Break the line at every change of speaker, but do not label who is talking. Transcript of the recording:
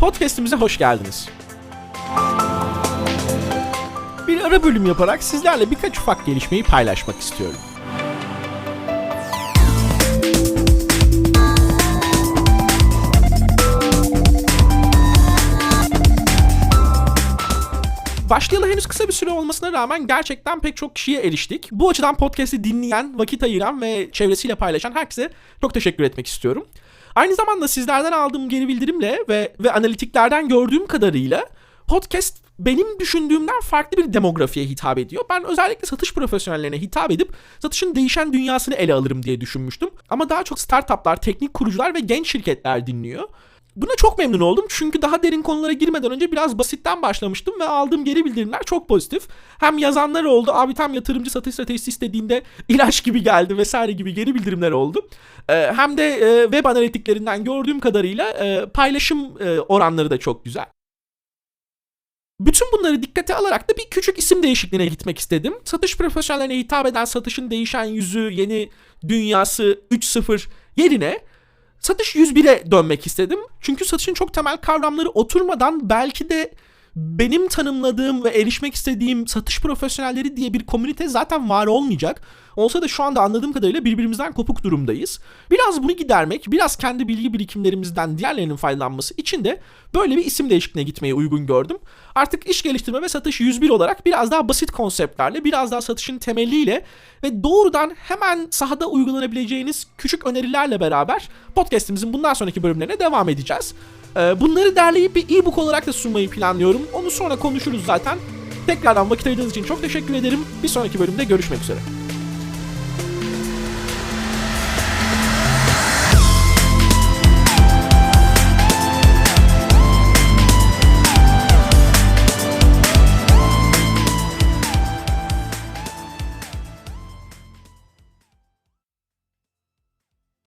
Podcast'imize hoş geldiniz. Bir ara bölüm yaparak sizlerle birkaç ufak gelişmeyi paylaşmak istiyorum. Başlayalı henüz kısa bir süre olmasına rağmen gerçekten pek çok kişiye eriştik. Bu açıdan podcast'i dinleyen, vakit ayıran ve çevresiyle paylaşan herkese çok teşekkür etmek istiyorum. Aynı zamanda sizlerden aldığım geri bildirimle ve ve analitiklerden gördüğüm kadarıyla podcast benim düşündüğümden farklı bir demografiye hitap ediyor. Ben özellikle satış profesyonellerine hitap edip satışın değişen dünyasını ele alırım diye düşünmüştüm. Ama daha çok startuplar, teknik kurucular ve genç şirketler dinliyor. Buna çok memnun oldum çünkü daha derin konulara girmeden önce biraz basitten başlamıştım ve aldığım geri bildirimler çok pozitif. Hem yazanlar oldu, abi tam yatırımcı satış stratejisi istediğinde ilaç gibi geldi vesaire gibi geri bildirimler oldu. Ee, hem de e, web analitiklerinden gördüğüm kadarıyla e, paylaşım e, oranları da çok güzel. Bütün bunları dikkate alarak da bir küçük isim değişikliğine gitmek istedim. Satış profesyonellerine hitap eden satışın değişen yüzü, yeni dünyası 3.0 yerine satış 101'e dönmek istedim. Çünkü satışın çok temel kavramları oturmadan belki de benim tanımladığım ve erişmek istediğim satış profesyonelleri diye bir komünite zaten var olmayacak. Olsa da şu anda anladığım kadarıyla birbirimizden kopuk durumdayız. Biraz bunu gidermek, biraz kendi bilgi birikimlerimizden diğerlerinin faydalanması için de böyle bir isim değişikliğine gitmeyi uygun gördüm. Artık iş geliştirme ve satış 101 olarak biraz daha basit konseptlerle, biraz daha satışın temeliyle ve doğrudan hemen sahada uygulanabileceğiniz küçük önerilerle beraber podcast'imizin bundan sonraki bölümlerine devam edeceğiz. Ee, Bunları derleyip bir e-book olarak da sunmayı planlıyorum. Onu sonra konuşuruz zaten. Tekrardan vakit ayırdığınız için çok teşekkür ederim. Bir sonraki bölümde görüşmek üzere.